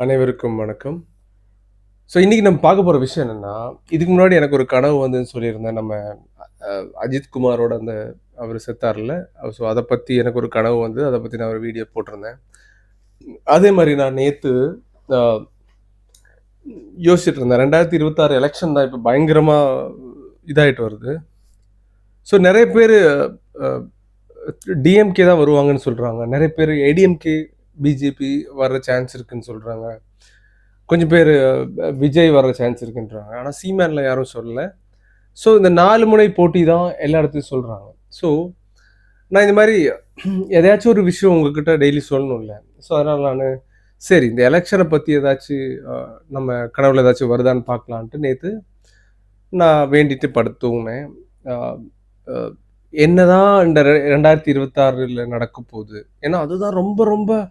அனைவருக்கும் வணக்கம். ஸோ இன்றைக்கி நம்ம பார்க்க போகிற விஷயம் என்னன்னா, இதுக்கு முன்னாடி எனக்கு ஒரு கனவு வந்துன்னு சொல்லியிருந்தேன். நம்ம அ அஜித் குமாரோட அந்த அவர் செத்தார்ல. ஸோ அதை பற்றி எனக்கு ஒரு கனவு வந்து, அதை பற்றி நான் ஒரு வீடியோ போட்டிருந்தேன். அதே மாதிரி நான் நேற்று யோசிச்சுட்டு இருந்தேன். ரெண்டாயிரத்தி இருபத்தாறு எலெக்ஷன் தான் இப்போ பயங்கரமாக இதாகிட்டு வருது. ஸோ நிறைய பேர் டிஎம்கே தான் வருவாங்கன்னு சொல்கிறாங்க நிறைய பேர் ஏடிஎம்கே, பிஜேபி வர சான்ஸ் இருக்குன்னு சொல்கிறாங்க கொஞ்சம் பேர் விஜய் வர சான்ஸ் இருக்குன்றாங்க. ஆனால் சீமேனில் யாரும் சொல்லலை ஸோ இந்த நாலு முனை போட்டி தான் எல்லா இடத்துலையும் சொல்கிறாங்க ஸோ நான் இந்த மாதிரி எதையாச்சும் ஒரு விஷயம் உங்ககிட்ட டெய்லி சொல்லணும்ல. ஸோ அதனால் நான் சரி இந்த எலெக்ஷனை பற்றி ஏதாச்சும் நம்ம கனவுல ஏதாச்சும் வருதான்னு பார்க்கலான்ட்டு நேற்று நான் வேண்டிட்டு படுத்துவேன் என்னதான் இந்த ரெ 2026ல நடக்கப் போகுது ஏன்னா அதுதான் ரொம்ப ரொம்ப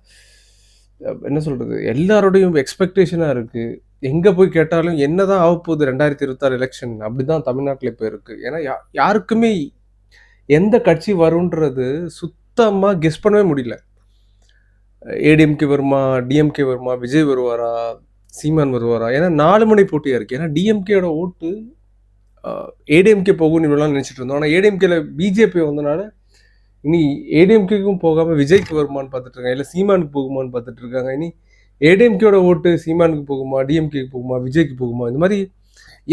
என்ன சொல்றது? எல்லாரோடையும் எக்ஸ்பெக்டேஷனா இருக்கு. எங்க போய் கேட்டாலும் என்னதான் ஆகப்போகுது 2026 எலக்ஷன்? அப்படிதான் தமிழ்நாட்டில் இப்போ இருக்கு. ஏன்னா யா யாருக்குமே எந்த கட்சி வரும்ன்றது சுத்தமா கெஸ் பண்ணவே முடியல. ஏடிஎம்கே வருமா? டிஎம்கே வருமா? விஜய் வருவாரா? சீமான் வருவாரா? ஏன்னா நாலு மணி போட்டியா இருக்கு. ஏன்னா டிஎம்கேயோட ஓட்டு ஏடிஎம்கே போகும்னு இவ்வளோலாம் நினச்சிட்டு இருந்தோம். ஆனால் ஏடிஎம்கேல பிஜேபி வந்தனால, இனி ஏடிஎம்கேக்கும் போகாமல் விஜய்க்கு வருமான்னு பார்த்துட்டு இருக்காங்க. சீமானுக்கு போகுமான்னு பார்த்துட்டு இருக்காங்க. இனி ஏடிஎம்கேயோட ஓட்டு சீமானுக்கு போகுமா? டிஎம்கேக்கு போகுமா? விஜய்க்கு போகுமா? இந்த மாதிரி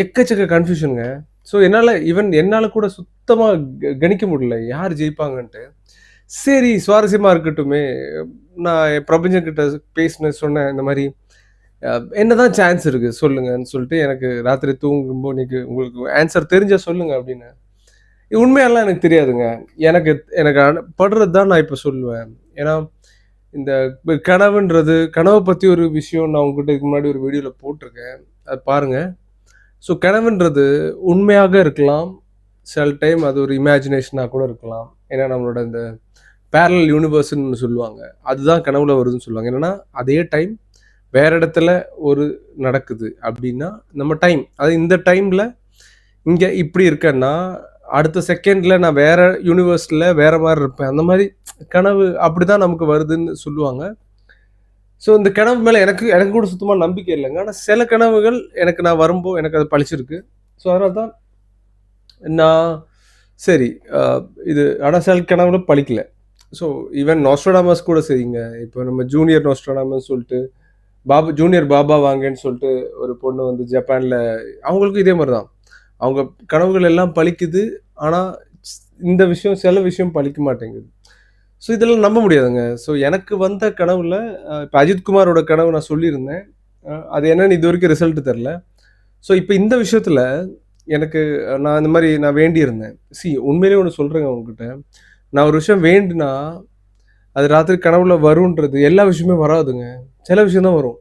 எக்கச்சக்க கன்ஃபியூஷனுங்க ஸோ என்னால் ஈவன் என்னால் கூட சுத்தமாக க கணிக்க முடியல. யார் ஜெயிப்பாங்கன்ட்டு. சரி சுவாரஸ்யமாக இருக்கட்டுமே. நான் என் பிரபஞ்சன் கிட்ட பேசினேன், சொன்னேன் இந்த மாதிரி என்னதான் சான்ஸ் இருக்கு சொல்லுங்கன்னு சொல்லிட்டு எனக்கு ராத்திரி தூங்கும்போது இன்னைக்கு உங்களுக்கு ஆன்சர் தெரிஞ்சா சொல்லுங்க அப்படின்னு உண்மையெல்லாம் எனக்கு தெரியாதுங்க. எனக்கு எனக்கு படுறது தான் நான் இப்போ சொல்லுவேன். ஏன்னா இந்த கனவுன்றது கனவை பற்றி ஒரு விஷயம் நான் உங்ககிட்ட இதுக்கு முன்னாடி ஒரு வீடியோவில் போட்டிருக்கேன். அது பாருங்கள் ஸோ கனவுன்றது உண்மையாக இருக்கலாம். சில டைம் அது ஒரு இமேஜினேஷனாக கூட இருக்கலாம். ஏன்னா நம்மளோட இந்த பேரல் யூனிவர்ஸ்ன்னு சொல்லுவாங்க. அதுதான் கனவுல வருதுன்னு சொல்லுவாங்க. என்னன்னா அதே டைம் வேற இடத்துல ஒரு நடக்குது அப்படின்னா நம்ம டைம் அது இந்த டைம்ல இங்க இப்படி இருக்கேன்னா, அடுத்த செகண்ட்ல நான் வேற யூனிவர்ஸ்ல வேற மாதிரி இருப்பேன். அந்த மாதிரி கனவு அப்படிதான் நமக்கு வருதுன்னு சொல்லுவாங்க. ஸோ இந்த கனவு மேலே எனக்கு எனக்கு கூட சுத்தமாக நம்பிக்கை இல்லைங்க ஆனால் சில கனவுகள் எனக்கு நான் வரும்போ எனக்கு அது பளிச்சிருக்கு. ஸோ அதனால தான் நான் சரி இது ஆனால் சில கனவுல பழிக்கல ஸோ ஈவன் நாஸ்ட்ராடாமஸ் கூட சரிங்க. இப்போ நம்ம ஜூனியர் நாஸ்ட்ராடாமஸ் சொல்லிட்டு பாபா ஜூனியர் பாபா வாங்கன்னு சொல்லிட்டு ஒரு பொண்ணு வந்து ஜப்பானில் அவங்களுக்கும் இதே மாதிரி தான். அவங்க கனவுகள் எல்லாம் பழிக்குது ஆனால் இந்த விஷயம் சில விஷயம் பழிக்க மாட்டேங்குது. ஸோ இதெல்லாம் நம்ப முடியாதுங்க. ஸோ எனக்கு வந்த கனவுல இப்போ அஜித்குமாரோட கனவு நான் சொல்லியிருந்தேன். அது என்னன்னு இது வரைக்கும் ரிசல்ட் தெரில ஸோ இப்போ இந்த விஷயத்தில் எனக்கு நான் இந்த மாதிரி நான் வேண்டியிருந்தேன். சி உண்மையிலேயே ஒன்று சொல்கிறேங்க உங்ககிட்ட. நான் ஒரு விஷயம் வேண்டுனா, அது ராத்திரி கனவுல வரும்ன்றது எல்லா விஷயமுமே வராதுங்க. சில விஷயம் தான் வரும்.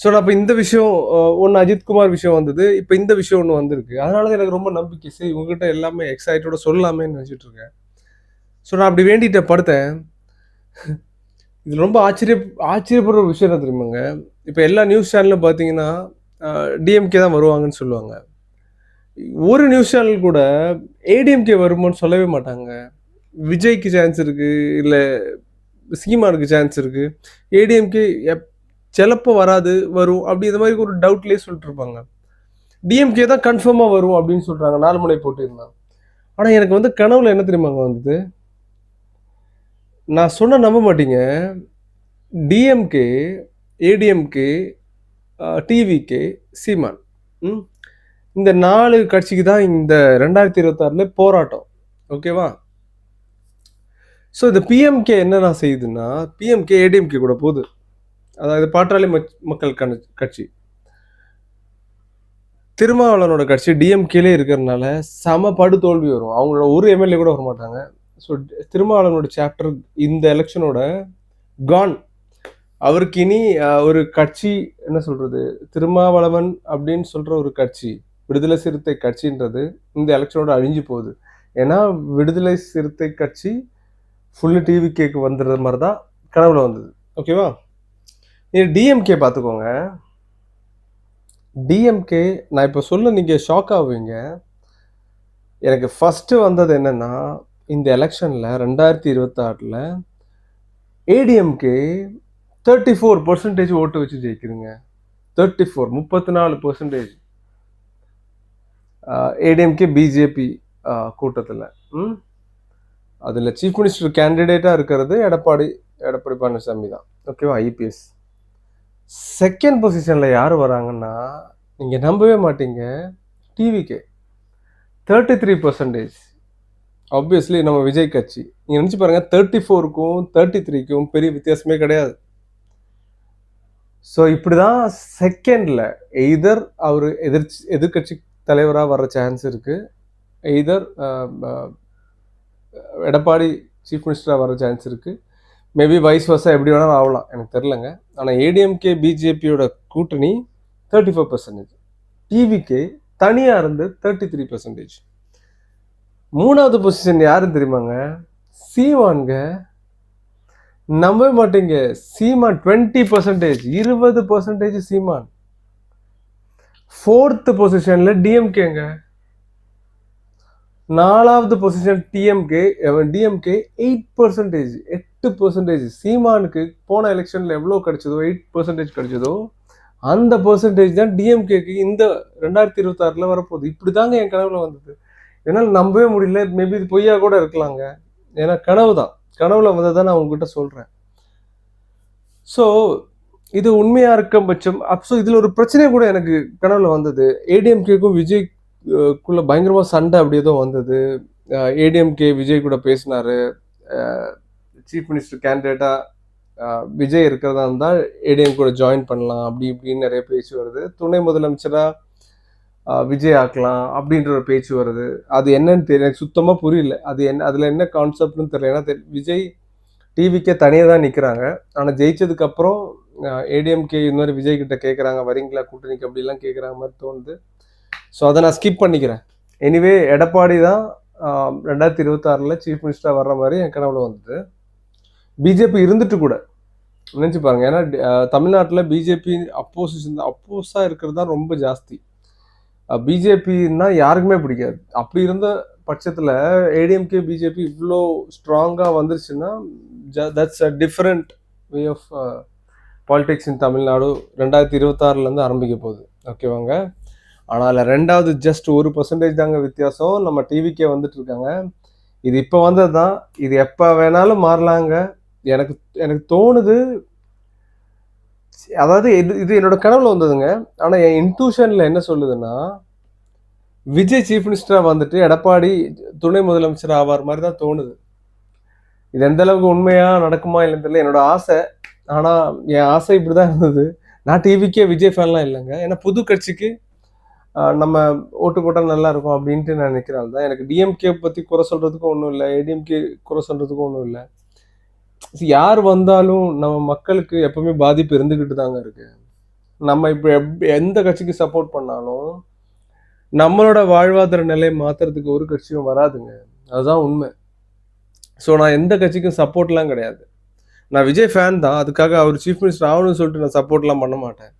ஸோ நான் இப்ப இந்த விஷயம் ஒன்று அஜித்குமார் விஷயம் வந்தது. இப்போ இந்த விஷயம் ஒன்று வந்திருக்கு. அதனால தான் எனக்கு ரொம்ப நம்பிக்கை. சரி உங்ககிட்ட எல்லாமே எக்ஸைட்டோட சொல்லலாமேன்னு நினச்சிட்டு இருக்கேன். ஸோ நான் அப்படி வேண்டிகிட்ட படுத்தேன். இது ரொம்ப ஆச்சரிய ஆச்சரியப்படுற ஒரு விஷயம் என்ன தெரியுமாங்க? இப்போ எல்லா நியூஸ் சேனலும் பார்த்தீங்கன்னா, டிஎம்கே தான் வருவாங்கன்னு சொல்லுவாங்க. ஒரு நியூஸ் சேனல் கூட ஏடிஎம்கே வருமான்னு சொல்லவே மாட்டாங்க. விஜய்க்கு சான்ஸ் இருக்குது இல்லை சீமானுக்கு சான்ஸ் இருக்குது ஏடிஎம்கே எப் சிலப்போ வராது, வரும். அப்படி இந்த மாதிரி ஒரு டவுட்லேயே சொல்லிட்டு இருப்பாங்க. டிஎம்கே தான் கன்ஃபார்மாக வரும் அப்படின்னு சொல்கிறாங்க நாலு முனை போட்டின்னா. ஆனால் எனக்கு வந்து கனவுல என்ன தெரியுமாங்க வந்தது? நான் சொன்ன நம்ப மாட்டீங்க. டிஎம்கே, ஏடிஎம்கே, டிவிகே, சீமான். ம். இந்த நாலு கட்சிக்கு தான் இந்த 2026ல போராட்டம். ஓகேவா? ஸோ இந்த பிஎம்கே என்னென்ன செய்யுதுன்னா, பிஎம்கே ஏடிஎம்கே கூட போகுது அதாவது பாட்டாளி மக்கள் கட்சி. திருமாவளவனோட கட்சி டிஎம்கேலே இருக்கிறனால சம படு தோல்வி வரும். அவங்களோட ஒரு எம்எல்ஏ கூட வர மாட்டாங்க ஸோ திருமாவளவனோட சாப்டர் இந்த எலெக்ஷனோட கான். அவருக்கு இனி ஒரு கட்சி என்ன சொல்றது? திருமாவளவன் அப்படின்னு சொல்ற ஒரு கட்சி, விடுதலை சிறுத்தை கட்சின்றது இந்த எலெக்ஷனோட அழிஞ்சு போகுது. ஏன்னா விடுதலை சிறுத்தை கட்சி ஃபுல் டிவி கேக்கு வந்துடுற மாதிரி தான் கனவுல வந்தது. ஓகேவா? நீங்கள் டிஎம்கே பார்த்துக்கோங்க. டிஎம்கே நான் இப்போ சொல்ல நீங்கள் ஷாக் ஆகுவீங்க எனக்கு ஃபஸ்ட்டு வந்தது என்னென்னா இந்த எலெக்ஷனில் ரெண்டாயிரத்தி இருபத்தாறில் ஏடிஎம்கே தேர்ட்டி ஃபோர் பர்சன்டேஜ் ஓட்டு வச்சு ஜெயிக்கிறீங்க தேர்ட்டி ஃபோர் முப்பத்தி நாலு பர்சன்டேஜ் ஏடிஎம்கே பிஜேபி கூட்டத்தில் ம் அதில் சீஃப் மினிஸ்டர் கேண்டிடேட்டாக இருக்கிறது எடப்பாடி எடப்பாடி பழனிசாமி தான். ஓகேவா ஐபிஎஸ் செகண்ட் பொசிஷனில் யார் வராங்கன்னா நீங்கள் நம்பவே மாட்டீங்க TVK thirty three percentage obviously நம்ம விஜய் கட்சி. நீங்கள் நினச்சி பாருங்கள் தேர்ட்டி ஃபோருக்கும் தேர்ட்டி த்ரீக்கும் பெரிய வித்தியாசமே கிடையாது. ஸோ இப்படி தான் செகண்டில் எய்தர் அவர் எதிர்ச்சி எதிர்கட்சி தலைவராக வர சான்ஸ் இருக்குது எய்தர் எடப்பாடி சீஃப் மினிஸ்டராக வர சான்ஸ் இருக்குது மேபி வைஸ் வர்ஸாக எப்படி வேணாலும் ஆகலாம் எனக்கு தெரிலங்க ஆனால் ஏடிஎம்கே பிஜேபியோட கூட்டணி தேர்ட்டி ஃபோர் பர்சன்டேஜ் டிவிகே தனியாக இருந்து தேர்ட்டி த்ரீ பர்சன்டேஜ் மூணாவது பொசிஷன் யாருன்னு தெரியுமாங்க? சீமான்ங்க. நம்பவே மாட்டீங்க. சீமான் டுவெண்ட்டி பர்சன்டேஜ் இருபது பர்சன்டேஜ் சீமான். ஃபோர்த்து பொசிஷனில் டிஎம்கேங்க நாலாவது position DMK DMK eight percentage எட்டு பர்சன்டேஜ் சீமானுக்கு போன எலெக்ஷனில் எவ்வளோ கிடைச்சதோ எயிட் பர்சன்டேஜ் கிடைச்சதோ அந்த பர்சன்டேஜ் தான் டிஎம்கேக்கு இந்த ரெண்டாயிரத்தி இருபத்தாறில் வரப்போகுது. இப்படி தாங்க என் கனவுல வந்தது. என்னால் நம்பவே முடியல. மேபி இது பொய்யா கூட இருக்கலாங்க. ஏன்னா கனவு தான். கனவுல வந்ததை நான் உங்ககிட்ட சொல்கிறேன் ஸோ இது உண்மையாக இருக்கும் பட்சம்? அப்போ இதில் ஒரு பிரச்சனை கூட எனக்கு கனவுல வந்தது. ஏடிஎம்கேக்கும் விஜய் குள்ள பயங்கரமாக சண்டை அப்படி ஏதோ வந்தது. ஏடிஎம்கே விஜய் கூட பேசினாரு. சீஃப் மினிஸ்டர் கேண்டிடேட்டாக விஜய் இருக்கிறதா இருந்தால் ஏடிஎம் கூட ஜாயின் பண்ணலாம். அப்படி இப்படின்னு நிறைய பேச்சு வருது. துணை முதலமைச்சராக விஜய் ஆக்கலாம் அப்படின்ற ஒரு பேச்சு வருது. அது என்னன்னு தெரியல எனக்கு சுத்தமாக புரியல. அது என்ன அதில் என்ன கான்செப்ட்னு தெரியல. ஏன்னா விஜய் டிவிக்கே தனியாக தான் நிற்கிறாங்க ஆனால் ஜெயிச்சதுக்கப்புறம் ஏடிஎம்கே இந்த மாதிரி விஜய் கிட்ட கேட்குறாங்க வரீங்களா? கூட்டணிக்கு? அப்படிலாம் கேட்குறாங்க மாதிரி தோணுது. ஸோ அதை நான் ஸ்கிப் பண்ணிக்கிறேன். எனிவே எடப்பாடி தான் ரெண்டாயிரத்தி இருபத்தாறில் சீஃப் மினிஸ்டராக வர்ற மாதிரி என் கனவுல வந்தது பிஜேபி இருந்துட்டு கூட நினச்சி பாருங்க. ஏன்னா தமிழ்நாட்டில் பிஜேபி அப்போசிஷன் அப்போஸாக இருக்கிறது தான் ரொம்ப ஜாஸ்தி. பிஜேபின்னா யாருக்குமே பிடிக்காது. அப்படி இருந்த பட்சத்தில் ஏடிஎம்கே பிஜேபி இவ்வளோ ஸ்ட்ராங்காக வந்துருச்சுன்னா that's a different way of politics in Tamil Nadu ரெண்டாயிரத்தி இருபத்தாறுலேருந்து ஆரம்பிக்க போகுது. ஓகேவாங்க ஆனால் அதில் ரெண்டாவது ஜஸ்ட் ஒரு பர்சன்டேஜ் தாங்க வித்தியாசம். நம்ம டிவிக்கே வந்துட்டு இருக்காங்க. இது இப்போ வந்தது தான் இது எப்போ வேணாலும் மாறலாங்க. எனக்கு எனக்கு தோணுது அதாவது இது இது என்னோட கனவுல வந்ததுங்க. ஆனால் என் இன்ட்யூஷனில் என்ன சொல்லுதுன்னா விஜய் சீஃப் மினிஸ்டராக வந்துட்டு எடப்பாடி துணை முதலமைச்சர் ஆவார் மாதிரி தான் தோணுது. இது எந்த அளவுக்கு உண்மையாக நடக்குமா இல்லைன்னு தெரியல. என்னோட ஆசை. ஆனால் என் ஆசை இப்படி தான் இருந்தது. நான் டிவிக்கே விஜய் ஃபேன்லாம் இல்லைங்க. ஏன்னா புது கட்சிக்கு நம்ம ஓட்டு போட்டால் நல்லா இருக்கும் அப்படின்ட்டு நான் நினைக்கிறேன். தான் எனக்கு டிஎம்கே பற்றி குறை சொல்கிறதுக்கும் ஒன்றும் இல்லை. ஏடிஎம்கே குறை சொல்கிறதுக்கும் ஒன்றும் இல்லை. யார் வந்தாலும் நம்ம மக்களுக்கு எப்பவுமே பாதிப்பு இருந்துக்கிட்டு தாங்க இருக்கு. நம்ம இப்போ எப் எந்த கட்சிக்கு சப்போர்ட் பண்ணாலும் நம்மளோட வாழ்வாதார நிலையை மாத்துறதுக்கு ஒரு கட்சியும் வராதுங்க. அதுதான் உண்மை. ஸோ நான் எந்த கட்சிக்கும் சப்போர்ட்லாம் கிடையாது. நான் விஜய் ஃபேன் தான். அதுக்காக அவர் சீஃப் மினிஸ்டர் ஆகணும்னு சொல்லிட்டு நான் சப்போர்ட்லாம் பண்ண மாட்டேன்.